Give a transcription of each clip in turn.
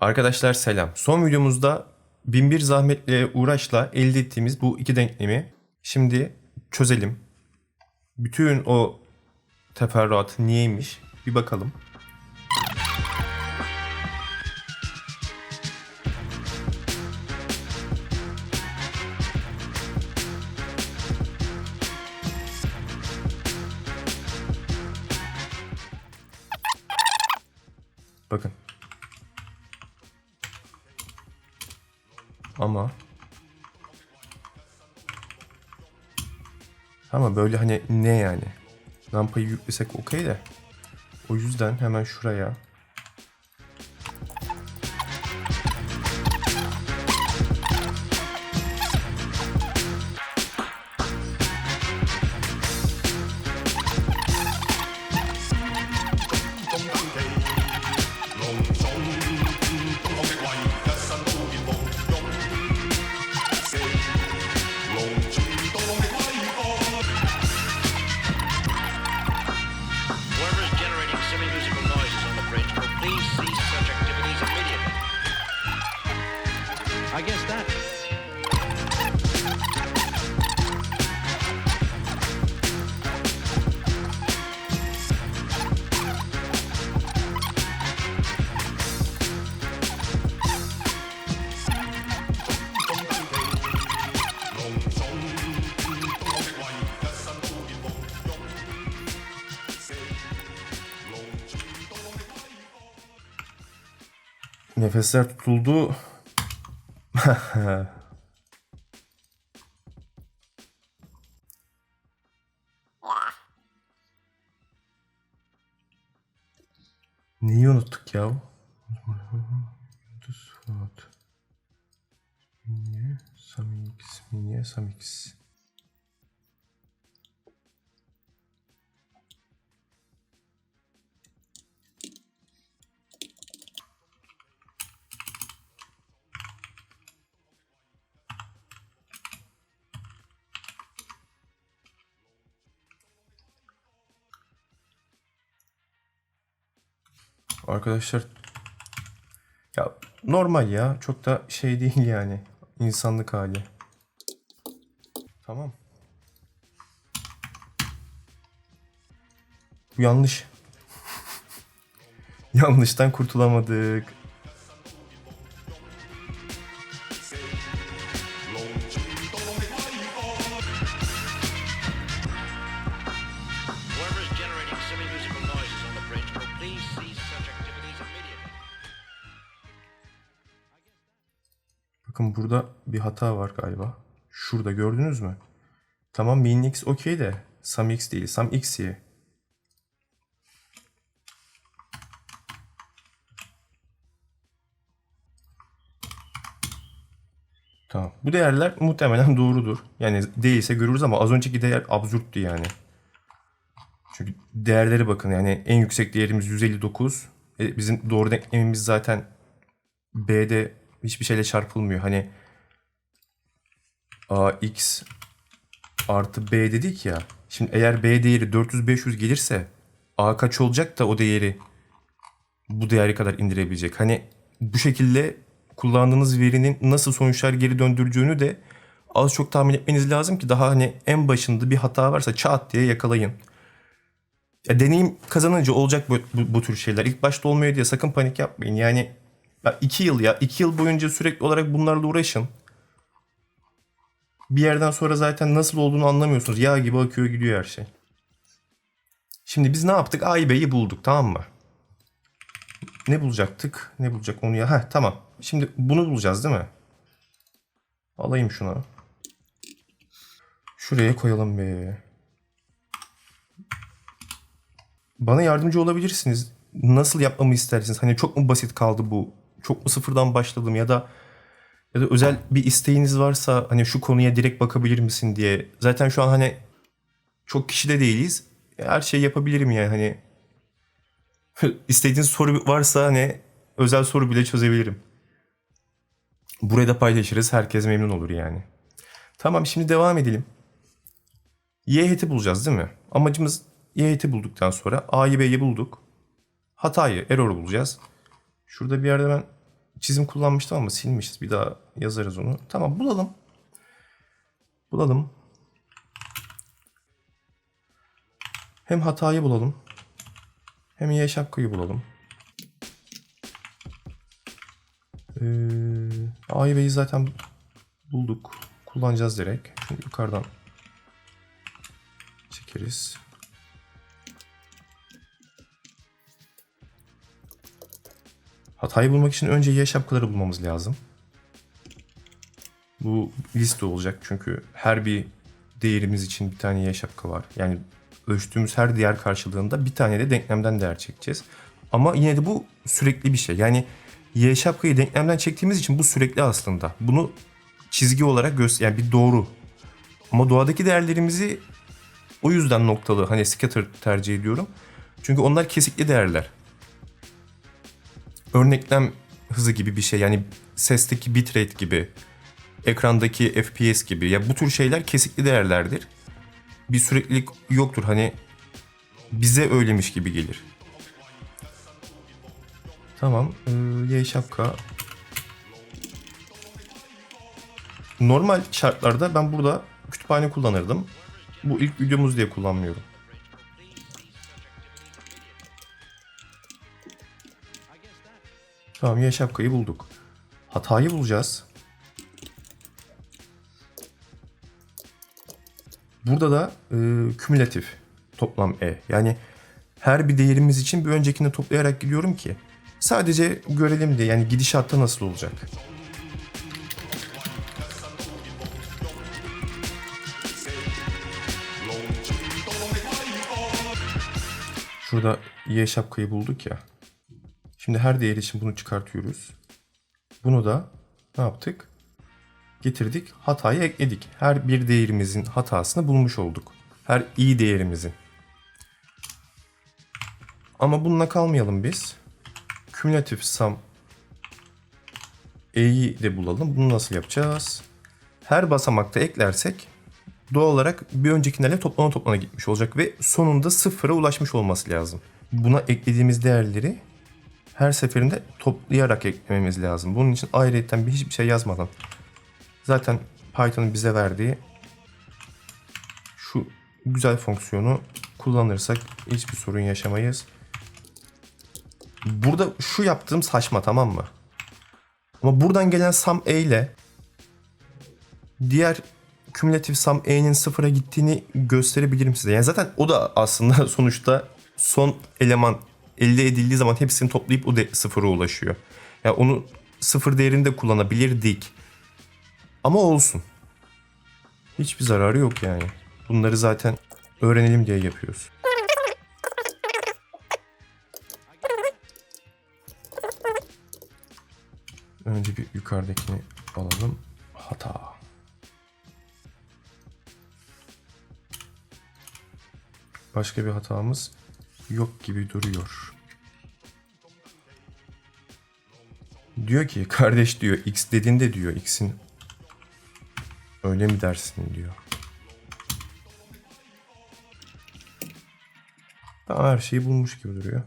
Arkadaşlar selam. Son videomuzda binbir zahmetle uğraşla elde ettiğimiz bu iki denklemi şimdi çözelim. Bütün o teferruat niyeymiş bir bakalım. Bakın. Ama ama böyle hani ne yani? Rampayı yüklesek okey de. O yüzden hemen şuraya I guess that. nefesler tutuldu. Neyi unuttuk ya? Suat. Niye? Samix. Niye? Samix. Arkadaşlar ya normal ya çok da şey değil yani insanlık hali. Tamam. Bu yanlış. Yanlıştan kurtulamadık. Hata var galiba. Şurada gördünüz mü? Tamam min x okey de sum x değil. Sum x. Tamam. Bu değerler muhtemelen doğrudur. Yani değilse görürüz ama az önceki değer absürttü yani. Çünkü değerlere bakın yani en yüksek değerimiz 159. E, bizim doğru denklemimiz zaten B'de hiçbir şeyle çarpılmıyor. Hani ax artı b dedik ya. Şimdi eğer b değeri 400-500 gelirse a kaç olacak da o değeri bu değeri kadar indirebilecek. Hani bu şekilde kullandığınız verinin nasıl sonuçlar geri döndüreceğini de az çok tahmin etmeniz lazım ki daha hani en başında bir hata varsa çat diye yakalayın. Ya deneyim kazanınca olacak bu, bu, bu tür şeyler. İlk başta olmuyor diye sakın panik yapmayın. Yani ya iki yıl ya. iki yıl boyunca sürekli olarak bunlarla uğraşın. Bir yerden sonra zaten nasıl olduğunu anlamıyorsunuz. Yağ gibi akıyor gidiyor her şey. Şimdi biz ne yaptık? A'yı B'yi bulduk tamam mı? Ne bulacaktık? Ne bulacak onu ya? Heh tamam. Şimdi bunu bulacağız değil mi? Alayım şunu. Şuraya koyalım be. Bana yardımcı olabilirsiniz. Nasıl yapmamı istersiniz? Hani çok mu basit kaldı bu? Çok mu sıfırdan başladım ya da ya da özel bir isteğiniz varsa hani şu konuya direkt bakabilir misin diye. Zaten şu an hani çok kişide değiliz. Her şeyi yapabilirim yani hani istediğiniz soru varsa hani özel soru bile çözebilirim. Buraya da paylaşırız. Herkes memnun olur yani. Tamam şimdi devam edelim. Y heti bulacağız değil mi? Amacımız Y heti bulduktan sonra A'yı B'yi bulduk. Hatayı, error bulacağız. Şurada bir yerde ben çizim kullanmıştım ama silmişiz. Bir daha yazarız onu. Tamam bulalım. Bulalım. Hem hatayı bulalım. Hem Y şapkayı bulalım. Ee, A'yı B'yi zaten bulduk. Kullanacağız direkt. Şunu yukarıdan çekeriz. Hatayı bulmak için önce Y şapkaları bulmamız lazım. Bu liste olacak çünkü her bir değerimiz için bir tane Y şapka var. Yani ölçtüğümüz her değer karşılığında bir tane de denklemden değer çekeceğiz. Ama yine de bu sürekli bir şey. Yani Y şapkayı denklemden çektiğimiz için bu sürekli aslında. Bunu çizgi olarak göster yani bir doğru. Ama doğadaki değerlerimizi o yüzden noktalı hani scatter tercih ediyorum. Çünkü onlar kesikli değerler. Örneklem hızı gibi bir şey yani sesteki bitrate gibi, ekrandaki FPS gibi ya bu tür şeyler kesikli değerlerdir. Bir süreklilik yoktur hani bize öylemiş gibi gelir. Tamam. Ee, Y şapka. Normal şartlarda ben burada kütüphane kullanırdım. Bu ilk videomuz diye kullanmıyorum. Tamam Y şapkayı bulduk. Hatayı bulacağız. Burada da e, kümülatif toplam E. Yani her bir değerimiz için bir öncekini toplayarak gidiyorum ki sadece görelim diye yani gidişatta nasıl olacak. Şurada Y şapkayı bulduk ya. Şimdi her değer için bunu çıkartıyoruz. Bunu da ne yaptık? Getirdik, hatayı ekledik. Her bir değerimizin hatasını bulmuş olduk. Her i değerimizin. Ama bununla kalmayalım biz. Kümülatif sum e'yi de bulalım. Bunu nasıl yapacağız? Her basamakta eklersek doğal olarak bir öncekilerle toplana toplana gitmiş olacak ve sonunda sıfıra ulaşmış olması lazım. Buna eklediğimiz değerleri her seferinde toplayarak eklememiz lazım. Bunun için ayrıyetten bir hiçbir şey yazmadan zaten Python'ın bize verdiği şu güzel fonksiyonu kullanırsak hiçbir sorun yaşamayız. Burada şu yaptığım saçma tamam mı? Ama buradan gelen sum e ile diğer kümülatif sum e'nin sıfıra gittiğini gösterebilirim size. Yani zaten o da aslında sonuçta son eleman elde edildiği zaman hepsini toplayıp o sıfıra ulaşıyor. Yani onu sıfır değerinde kullanabilirdik. Ama olsun. Hiçbir zararı yok yani. Bunları zaten öğrenelim diye yapıyoruz. Önce bir yukarıdakini alalım. Hata. Başka bir hatamız yok gibi duruyor. Diyor ki kardeş diyor x dediğinde diyor x'in öyle mi dersin diyor. Tamam her şeyi bulmuş gibi duruyor.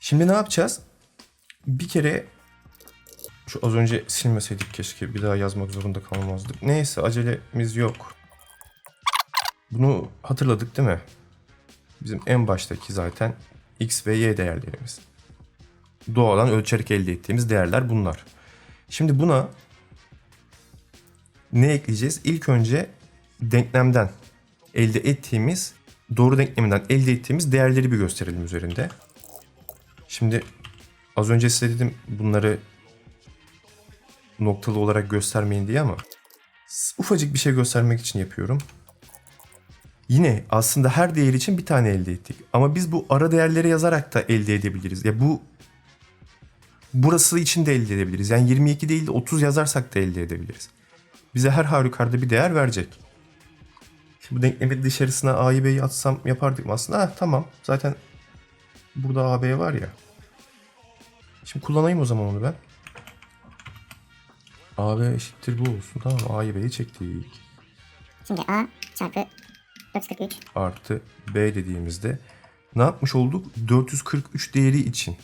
Şimdi ne yapacağız? Bir kere şu az önce silmeseydik keşke bir daha yazmak zorunda kalmazdık. Neyse acelemiz yok. Bunu hatırladık değil mi? Bizim en baştaki zaten x ve y değerlerimiz. Doğadan ölçerek elde ettiğimiz değerler bunlar. Şimdi buna ne ekleyeceğiz? İlk önce denklemden elde ettiğimiz doğru denkleminden elde ettiğimiz değerleri bir gösterelim üzerinde. Şimdi az önce size dedim bunları noktalı olarak göstermeyin diye ama ufacık bir şey göstermek için yapıyorum. Yine aslında her değer için bir tane elde ettik. Ama biz bu ara değerleri yazarak da elde edebiliriz. Ya bu burası için de elde edebiliriz. Yani 22 değil de 30 yazarsak da elde edebiliriz. Bize her halükarda bir değer verecek. Şimdi bu denklemi dışarısına A'yı B'yi atsam yapardık mı aslında? Ha, tamam. Zaten burada A, B var ya. Şimdi kullanayım o zaman onu ben. A, B eşittir bu olsun. Tamam A'yı B'yi çektik. Şimdi A çarpı 443 artı B dediğimizde ne yapmış olduk? 443 değeri için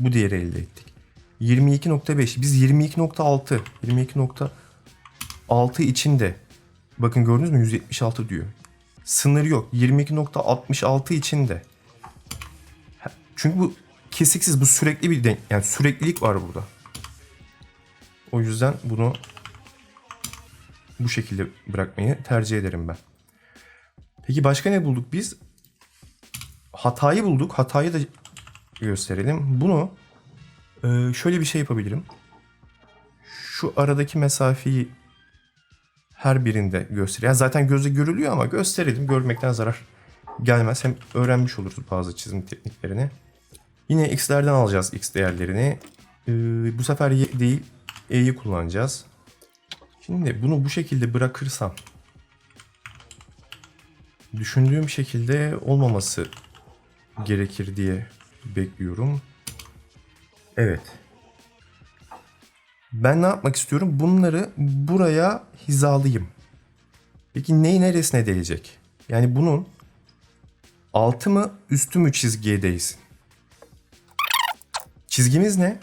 Bu değeri elde ettik. 22.5 biz 22.6 22.6 içinde bakın gördünüz mü 176 diyor. Sınır yok. 22.66 içinde. Ha, Çünkü bu kesiksiz bu sürekli bir denk yani süreklilik var burada. O yüzden bunu bu şekilde bırakmayı tercih ederim ben. Peki başka ne bulduk biz? Hatayı bulduk. Hatayı da gösterelim. Bunu e, şöyle bir şey yapabilirim. Şu aradaki mesafeyi her birinde göstereyim. Yani zaten gözle görülüyor ama gösterelim. Görmekten zarar gelmez. Hem öğrenmiş oluruz bazı çizim tekniklerini. Yine x'lerden alacağız x değerlerini. E, bu sefer y değil e'yi kullanacağız. Şimdi bunu bu şekilde bırakırsam düşündüğüm şekilde olmaması gerekir diye bekliyorum. Evet. Ben ne yapmak istiyorum? Bunları buraya hizalayayım. Peki neyi neresine değecek? Yani bunun altı mı üstü mü çizgiye değsin? Çizgimiz ne?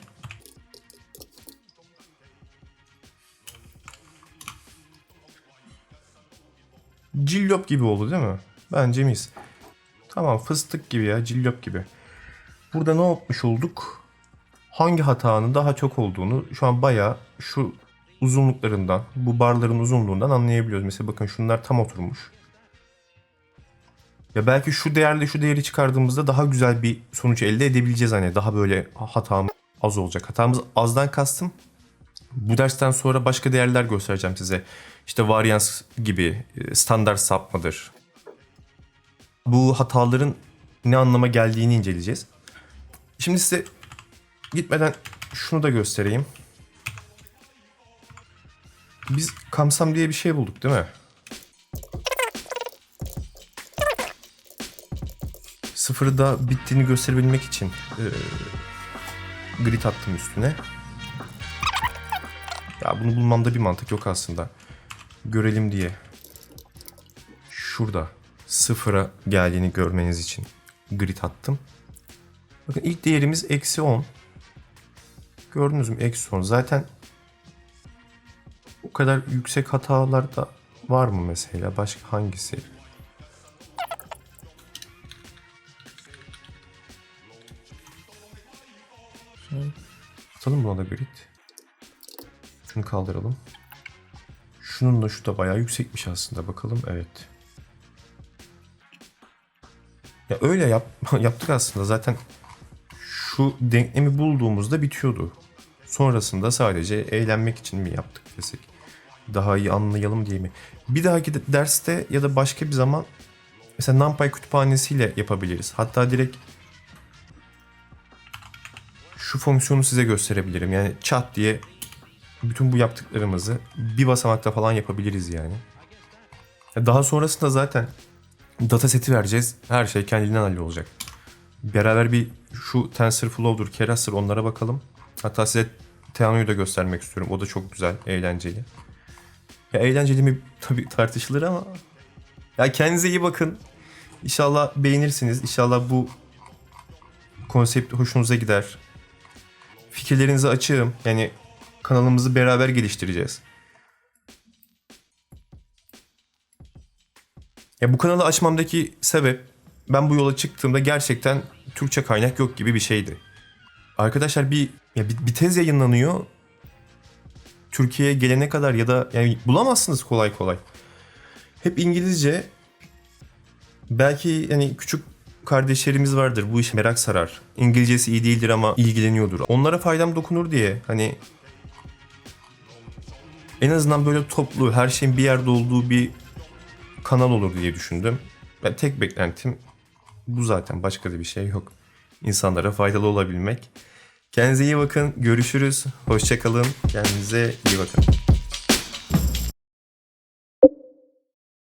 Cillop gibi oldu değil mi? Bence mis. Tamam fıstık gibi ya cillop gibi. Burada ne yapmış olduk? Hangi hatanın daha çok olduğunu şu an bayağı şu uzunluklarından, bu barların uzunluğundan anlayabiliyoruz. Mesela bakın şunlar tam oturmuş. Ya belki şu değerle şu değeri çıkardığımızda daha güzel bir sonuç elde edebileceğiz hani. Daha böyle hatamız az olacak. Hatamız azdan kastım. Bu dersten sonra başka değerler göstereceğim size. İşte varyans gibi e, standart sapmadır. Bu hataların ne anlama geldiğini inceleyeceğiz. Şimdi size gitmeden şunu da göstereyim. Biz kamsam diye bir şey bulduk değil mi? Sıfırda bittiğini gösterebilmek için e, grid attım üstüne. Ya bunu bulmamda bir mantık yok aslında. Görelim diye. Şurada sıfıra geldiğini görmeniz için grid attım. Bakın ilk değerimiz eksi 10. Gördünüz mü? Eksi 10. Zaten o kadar yüksek hatalar da var mı mesela? Başka hangisi? Atalım buna da grid. Şunu kaldıralım. Şunun da şu da bayağı yüksekmiş aslında. Bakalım evet. Ya öyle yap, yaptık aslında. Zaten şu denklemi bulduğumuzda bitiyordu. Sonrasında sadece eğlenmek için mi yaptık desek. Daha iyi anlayalım diye mi? Bir dahaki de- derste ya da başka bir zaman mesela NumPy kütüphanesiyle yapabiliriz. Hatta direkt şu fonksiyonu size gösterebilirim. Yani chat diye bütün bu yaptıklarımızı bir basamakta falan yapabiliriz yani. Daha sonrasında zaten dataseti vereceğiz. Her şey kendinden hallolacak. Beraber bir şu TensorFlow'dur, Keras onlara bakalım. Hatta size Theano'yu da göstermek istiyorum. O da çok güzel, eğlenceli. Ya eğlenceli mi tabii tartışılır ama ya kendinize iyi bakın. İnşallah beğenirsiniz. İnşallah bu konsept hoşunuza gider. Fikirlerinizi açığım. Yani kanalımızı beraber geliştireceğiz. Ya bu kanalı açmamdaki sebep ben bu yola çıktığımda gerçekten Türkçe kaynak yok gibi bir şeydi. Arkadaşlar bir ya bir, bir tez yayınlanıyor. Türkiye'ye gelene kadar ya da yani bulamazsınız kolay kolay. Hep İngilizce. Belki hani küçük kardeşlerimiz vardır bu iş merak sarar. İngilizcesi iyi değildir ama ilgileniyordur. Onlara faydam dokunur diye hani en azından böyle toplu her şeyin bir yerde olduğu bir kanal olur diye düşündüm. Ben tek beklentim bu zaten başka da bir şey yok. İnsanlara faydalı olabilmek. Kendinize iyi bakın. Görüşürüz. Hoşçakalın. Kendinize iyi bakın.